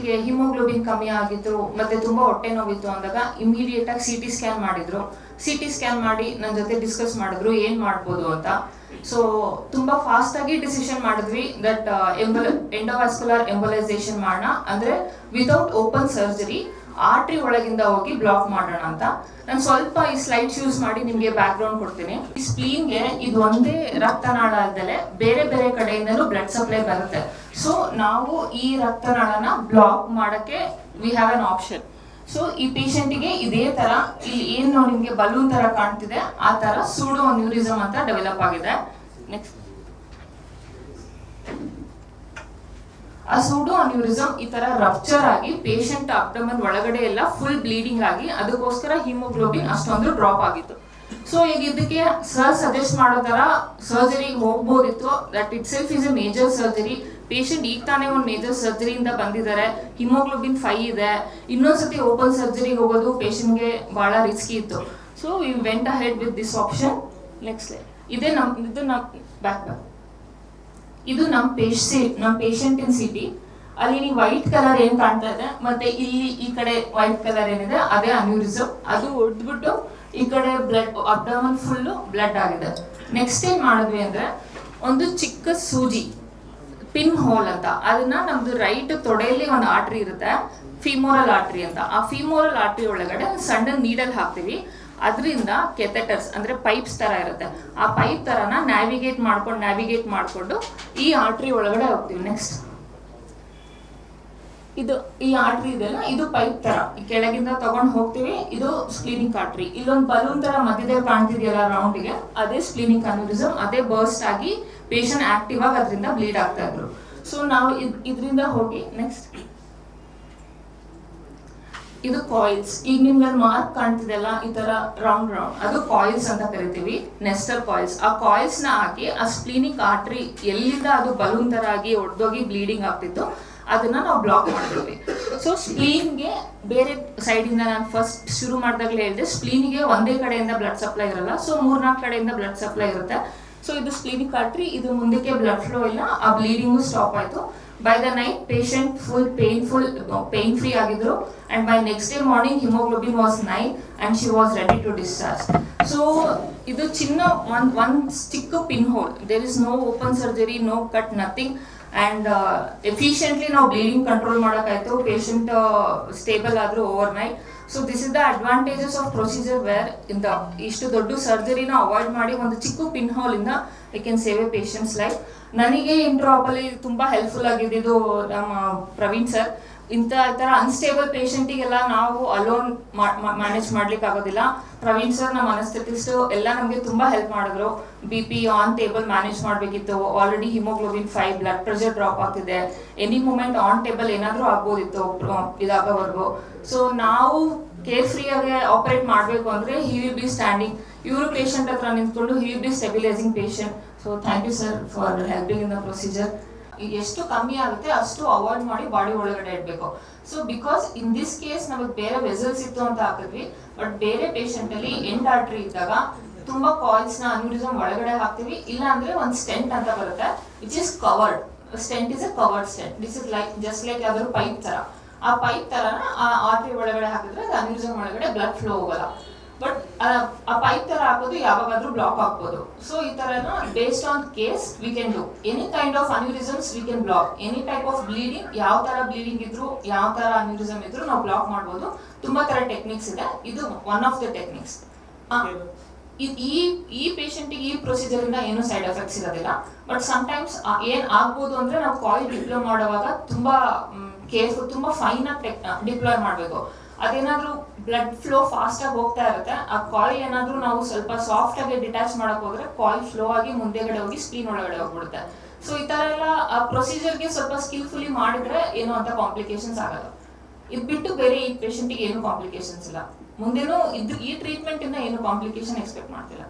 ಪೇಷಂಟ್ಗೆ ಹಿಮೋಗ್ಲೋಬಿನ್ ಕಮ್ಮಿ ಆಗಿತ್ತು ಮತ್ತೆ ತುಂಬಾ ಹೊಟ್ಟೆ ನೋವಿತ್ತು ಅಂದಾಗ ಇಮಿಡಿಯೇಟ್ ಆಗಿ ಸಿ ಟಿ ಸ್ಕ್ಯಾನ್ ಮಾಡಿದ್ರು. ಸಿ ಟಿ ಸ್ಕ್ಯಾನ್ ಮಾಡಿ ನನ್ನ ಜೊತೆ ಡಿಸ್ಕಸ್ ಮಾಡಿದ್ರು, ಏನ್ ಮಾಡ್ಬೋದು ಅಂತ. ಸೊ ತುಂಬಾ ಫಾಸ್ಟ್ ಆಗಿ ಡಿಸಿಷನ್ ಮಾಡಿದ್ವಿ ದಟ್ ಎಂಬಲ್ ಎಂಡೋವಾಸ್ಕುಲರ್ ಎಂಬಲೈಸೇಷನ್ ಮಾಡೋಣ ಅಂದ್ರೆ ವಿತೌಟ್ ಓಪನ್ ಸರ್ಜರಿ ಆರ್ಟ್ರಿ ಒಳಗಿಂದ ಹೋಗಿ ಬ್ಲಾಕ್ ಮಾಡೋಣ ಅಂತ. ನಾನು ಸ್ವಲ್ಪ ಈ ಸ್ಲೈಡ್ಸ್ ಯೂಸ್ ಮಾಡಿ ನಿಮಗೆ ಬ್ಯಾಕ್ ಗ್ರೌಂಡ್ ಕೊಡ್ತೀನಿ. ಈ ಸ್ಪ್ಲೀನ್ಗೆ ಇದು ಒಂದೇ ರಕ್ತನಾಳ ಅಲ್ಲದೆ ಬೇರೆ ಬೇರೆ ಕಡೆಯಿಂದಲೂ ಬ್ಲಡ್ ಸಪ್ಲೈ ಬರುತ್ತೆ. ಸೊ ನಾವು ಈ ರಕ್ತನಾಳನ ಬ್ಲಾಕ್ ಮಾಡಕ್ಕೆ we have an option so ಈ ಪೇಷಂಟಿಗೆ ಇದೇ ತರ, ಇಲ್ಲಿ ಏನು ನಿಮ್ಗೆ ಬಲೂನ್ ತರ ಕಾಣ್ತಿದೆ, ಆ ತರ ಸೂಡೋ ನ್ಯೂರಿಸಮ್ ಅಂತ ಡೆವಲಪ್ ಆಗಿದೆ. ನೆಕ್ಸ್ಟ್ ಆ ಸೂಡೋ ಅನ್ಯೂರಿಸಮ್ ಈ ತರ ರಪ್ಚರ್ ಆಗಿ ಪೇಷಂಟ್ ಅಬ್ಡಮನ್ ಒಳಗಡೆ ಎಲ್ಲ ಫುಲ್ ಬ್ಲೀಡಿಂಗ್ ಆಗಿ ಅದಕ್ಕೋಸ್ಕರ ಹಿಮೋಗ್ಲೋಬಿನ್ ಅಷ್ಟೊಂದು ಡ್ರಾಪ್ ಆಗಿತ್ತು. ಸೊ ಈಗ ಇದಕ್ಕೆ ಸರ್ ಸಜೆಸ್ಟ್ ಮಾಡೋ ತರ ಸರ್ಜರಿಗೆ ಹೋಗ್ಬೋದಿತ್ತು. That itself is a major surgery patient ಈಗ ತಾನೇ ಒಂದು ಮೇಜರ್ ಸರ್ಜರಿಯಿಂದ ಬಂದಿದ್ದಾರೆ. ಹಿಮೋಗ್ಲೋಬಿನ್ ಫೈ ಇದೆ. ಇನ್ನೊಂದ್ಸತಿ ಓಪನ್ ಸರ್ಜರಿಗೆ ಹೋಗೋದು ಪೇಷಂಟ್ಗೆ ಬಹಳ ರಿಸ್ಕಿ ಇತ್ತು. So we went ahead with this option next ಇದೇ ನಮ್ ಇದು ನಮ್ ಬ್ಯಾಕ್ ಬ್ಯಾಕ್ ಇದು ನಮ್ ಪೇಶಿ ನಮ್ಮ ಪೇಷಂಟ್ ಇನ್ ಸಿಟಿ ಅಲ್ಲಿ ನೀವು ವೈಟ್ ಕಲರ್ ಏನ್ ಕಾಣ್ತಾ ಇದೆ, ಮತ್ತೆ ಇಲ್ಲಿ ಈ ಕಡೆ ವೈಟ್ ಕಲರ್ ಏನಿದೆ, ಅದೇ ಅನ್ಯೂರಿಸಮ್ ಅದು ಹೊಡೆದ್ಬಿಟ್ಟು ಈ ಕಡೆ ಬ್ಲಡ್ ಅಬ್ಡಮನ್ ಫುಲ್ಲು ಬ್ಲಡ್ ಆಗಿದೆ. ನೆಕ್ಸ್ಟ್ ಏನ್ ಮಾಡಿದ್ವಿ ಅಂದ್ರೆ, ಒಂದು ಚಿಕ್ಕ ಸೂಜಿ ಪಿನ್ ಹೋಲ್ ಅಂತ. ಅದನ್ನ ನಮ್ದು ರೈಟ್ ತೊಡೆಯಲ್ಲಿ ಒಂದು ಆಟ್ರಿ ಇರುತ್ತೆ ಫಿಮೋರಲ್ ಆಟ್ರಿ ಅಂತ. ಆ ಫಿಮೋರಲ್ ಆಟ್ರಿ ಒಳಗಡೆ ಒಂದು ಸಣ್ಣ ನೀಡಲ್ ಹಾಕ್ತಿವಿ. ಅದರಿಂದ ಕೆಥೆಟರ್ಸ್, ಅಂದ್ರೆ ಪೈಪ್ಸ್ ಥರ ಇರುತ್ತೆ. ಆ ಪೈಪ್ ಥರನ ನ್ಯಾವಿಗೇಟ್ ಮಾಡ್ಕೊಂಡು ನ್ಯಾವಿಗೇಟ್ ಮಾಡ್ಕೊಂಡು ಈ ಆರ್ಟ್ರಿ ಒಳಗಡೆ ಹೋಗ್ತೀವಿ. ನೆಕ್ಸ್ಟ್ ಇದು ಈ ಆರ್ಟ್ರಿ ಇದೆಲ್ಲ ಇದು ಪೈಪ್ ತರ. ಕೆಳಗಿಂದ ತಗೊಂಡ್ ಹೋಗ್ತೀವಿ, ಇದು ಸ್ಲೀನಿಂಗ್ ಆರ್ಟ್ರಿ ಇಲ್ಲೊಂದು ಬಲೂನ್ ತರ ಮಧ್ಯದಲ್ಲಿ ಕಾಣ್ತಿದೆಯಲ್ಲ ರೌಂಡಿಗೆ ಅದೇ ಸ್ಲೀನಿಂಗ್ ಅನ್ಯೂರಿಸಮ್ ಅದೇ ಬರ್ಸ್ಟ್ ಆಗಿ ಪೇಷಂಟ್ ಆಕ್ಟಿವ್ ಆಗಿ ಅದರಿಂದ ಬ್ಲೀಡ್ ಆಗ್ತಾ ಇದ್ರು. ಸೊ ನಾವು ಇದರಿಂದ ಇದ್ರಿಂದ ಹೋಗಿ ನೆಕ್ಸ್ಟ್ ಇದು ಕಾಯಿಲ್ಸ್ ಈಗ ನಿಮ್ಗೆ ಮಾರ್ಕ್ ಕಾಣ್ತಿದೆಲ್ಲ ಈ ತರ ರೌಂಡ್ ರೌಂಡ್ ಅದು ಕಾಯಿಲ್ಸ್ ಅಂತ ಕರಿತೀವಿ ನೆಸ್ಟರ್ ಕಾಯಿಲ್ಸ್ ಆ ಕಾಯಿಲ್ಸ್ನ ಹಾಕಿ, ಆ ಸ್ಪ್ಲೀನಿಕ್ ಆರ್ಟ್ರಿ ಎಲ್ಲಿಂದ ಅದು ಬಲೂನ್ ತರ ಆಗಿ ಒಡ್ದೋಗಿ ಬ್ಲೀಡಿಂಗ್ ಆಗ್ತಿತ್ತು, ಅದನ್ನ ನಾವು ಬ್ಲಾಕ್ ಮಾಡ್ತೀವಿ. ಸೊ ಸ್ಪ್ಲೀನ್ಗೆ ಬೇರೆ ಸೈಡ್ ಇಂದ ನಾನು ಫಸ್ಟ್ ಶುರು ಮಾಡಿದಾಗಲೇ ಹೇಳಿದೆ ಸ್ಪ್ಲೀನ್ಗೆ ಒಂದೇ ಕಡೆಯಿಂದ ಬ್ಲಡ್ ಸಪ್ಲೈ ಇರಲ್ಲ. ಸೊ ಮೂರ್ನಾಲ್ಕು ಕಡೆಯಿಂದ ಬ್ಲಡ್ ಸಪ್ಲೈ ಇರುತ್ತೆ. ಸೊ ಇದು ಸ್ಲೀವಿಕ್ ಆರ್ಟ್ರಿ ಇದು ಮುಂದಕ್ಕೆ ಬ್ಲಡ್ ಫ್ಲೋ ಇಲ್ಲ. ಆ ಬ್ಲೀಡಿಂಗು ಸ್ಟಾಪ್ ಆಯಿತು. By the night patient full painful pain free ಆಗಿದ್ರು. And by next day morning haemoglobin was nine and she was ready to discharge so ಇದು ಚಿನ್ನ one one stick pin hole there is no open surgery no cut nothing and efficiently ನಾವು bleeding control ಮಾಡೋಕ್ಕಾಯ್ತು. Patient stable ಆದರೂ over night so this is the advantages of procedure where ಇಂದ ಇಷ್ಟು ದೊಡ್ಡ ಸರ್ಜರಿನ avoid ಮಾಡಿ ಒಂದು ಚಿಕ್ಕ ಪಿನ್ ಹಾಲ್ ಇಂದ I can save a patient's life ನನಗೆ ಇಂಟ್ರಾಪಲ್ಲಿ ತುಂಬಾ ಹೆಲ್ಪ್ಫುಲ್ ಆಗಿದ್ದು ನಮ್ಮ ಪ್ರವೀಣ್ ಸರ್ ಈ ತರ ಅನ್ಸ್ಟೇಬಲ್ ಪೇಷಂಟಿಗೆಲ್ಲ ನಾವು ಅಲೋನ್ ಮ್ಯಾನೇಜ್ ಮಾಡ್ಲಿಕ್ಕೆ ಆಗೋದಿಲ್ಲ. ಪ್ರವೀಣ್ ಸರ್ ನಮ್ಮ ಅನಸ್ಥೆಟಿಸ್ಟ್ ಎಲ್ಲ ನಮಗೆ ತುಂಬಾ ಹೆಲ್ಪ್ ಮಾಡಿದ್ರು. B P on table manage ಮಾಡಬೇಕಿತ್ತು. Already haemoglobin five blood pressure drop ಆಗ್ತಿದೆ. ಎನಿ ಮೂಮೆಂಟ್ ಆನ್ ಟೇಬಲ್ ಏನಾದರೂ ಆಗ್ಬೋದಿತ್ತು ಇದಾಗೋವರೆಗೂ. ಸೊ ನಾವು ಕೇರ್ ಫ್ರೀ ಆಗಿ ಆಪರೇಟ್ ಮಾಡಬೇಕು ಅಂದ್ರೆ ಹಿ ವಿಲ್ ಬಿ ಸ್ಟ್ಯಾಂಡಿಂಗ್ ಇವರು ಪೇಷಂಟ್ ಹತ್ರ ನಿಂತ್ಕೊಂಡು he will be stabilising patient so thank you sir for helping in the procedure ಎಷ್ಟು ಕಮ್ಮಿ ಆಗುತ್ತೆ ಅಷ್ಟು ಅವಾಯ್ಡ್ ಮಾಡಿ ಬಾಡಿ ಒಳಗಡೆ ಇಡಬೇಕು. So because in this case ನಮಗೆ ಬೇರೆ ವೆಸಲ್ಸ್ ಇತ್ತು ಅಂತ ಹಾಕಿದ್ವಿ ಬಟ್ ಬೇರೆ ಪೇಷಂಟ್ ಅಲ್ಲಿ ಎಂಡ್ ಆರ್ಟ್ರಿ ಇದ್ದಾಗ ತುಂಬಾ ಕಾಯಿಲ್ಸ್ನ ಅನ್ಯೂರಿಸಮ್ ಒಳಗಡೆ ಹಾಕ್ತಿವಿ, ಇಲ್ಲ ಅಂದ್ರೆ ಒಂದು ಸ್ಟೆಂಟ್ ಅಂತ ಬರುತ್ತೆ. Which is covered stent is a covered stent this is like just like ಯಾವ್ದಾದ್ರು ಪೈಪ್ ತರ. ಆ ಪೈಪ್ ತರನ ಆ ಆರ್ಟ್ರಿ ಒಳಗಡೆ ಹಾಕಿದ್ರೆ ಅದು ಅನ್ಯೂರಿಸಮ್ ಒಳಗಡೆ ಬ್ಲಡ್ ಫ್ಲೋ ಹೋಗಲ್ಲ. ಬಟ್ ಆ ಪೈಪ್ ತರ ಹಾಕೋದು, ಯಾವಾಗಾದ್ರೂ ಬ್ಲಾಕ್ ಆಗ್ಬೋದು ಸೊ ಈ ತರನ based on case we can do any kind of aneurysms we can block any type of bleeding ಯಾವ ತರ ಬ್ಲೀಡಿಂಗ್ ಇದ್ರು, ಯಾವ ತರ ಅನ್ಯೂರಿಸಮ್ ಇದ್ರು ನಾವು ಬ್ಲಾಕ್ ಮಾಡ್ಬೋದು. ತುಂಬಾ ತರ ಟೆಕ್ನಿಕ್ಸ್ ಇದೆ. ಇದು ಒನ್ ಆಫ್ ದ ಟೆಕ್ನಿಕ್ಸ್ ಈ ಈ ಪೇಷಂಟಿಗೆ ಈ ಪ್ರೊಸೀಜರ್ ಇಂದ ಏನು ಸೈಡ್ ಎಫೆಕ್ಟ್ಸ್ ಇರೋದಿಲ್ಲ. ಬಟ್ ಟೈಮ್ಸ್ ಏನ್ ಆಗ್ಬೋದು ಅಂದ್ರೆ ನಾವು ಕಾಯಿಲ್ ಡಿಪ್ಲೋ ಮಾಡುವಾಗ ತುಂಬಾ ಕೇರ್ಫುಲ್ ತುಂಬಾ ಫೈನ್ ಆಗಿ ಡಿಪ್ಲೋಯ್ ಮಾಡಬೇಕು. ಅದೇನಾದ್ರೂ ಬ್ಲಡ್ ಫ್ಲೋ ಫಾಸ್ಟ್ ಆಗಿ ಹೋಗ್ತಾ ಇರುತ್ತೆ. ಆ ಕಾಯಿಲ್ ಏನಾದ್ರೂ ನಾವು ಸ್ವಲ್ಪ ಸಾಫ್ಟ್ ಆಗಿ ಡಿಟ್ಯಾಚ್ ಮಾಡಕ್ ಹೋದ್ರೆ ಕಾಯಿಲ್ ಫ್ಲೋ ಆಗಿ ಮುಂದೆಗಡೆ ಹೋಗಿ ಸ್ಕ್ರೀನ್ ಒಳಗಡೆ ಹೋಗ್ಬಿಡುತ್ತೆ. ಸೊ ಈ ತರ ಎಲ್ಲ, ಆ ಪ್ರೊಸೀಜರ್ಗೆ ಸ್ವಲ್ಪ ಸ್ಕಿಲ್ಫುಲಿ ಮಾಡಿದ್ರೆ ಏನು ಅಂತ ಕಾಂಪ್ಲಿಕೇಶನ್ಸ್ ಆಗಲ್ಲ. ಇದು ಬಿಟ್ಟು ಬೇರೆ ಈ ಪೇಷಂಟಿಗೆ ಏನು ಕಾಂಪ್ಲಿಕೇಶನ್ಸ್ ಇಲ್ಲ. ಮುಂದೇನು ಈ ಟ್ರೀಟ್ಮೆಂಟ್ ಇಂದ ಏನು ಕಾಂಪ್ಲಿಕೇಶನ್ ಎಕ್ಸ್ಪೆಕ್ಟ್ ಮಾಡ್ತಿಲ್ಲ.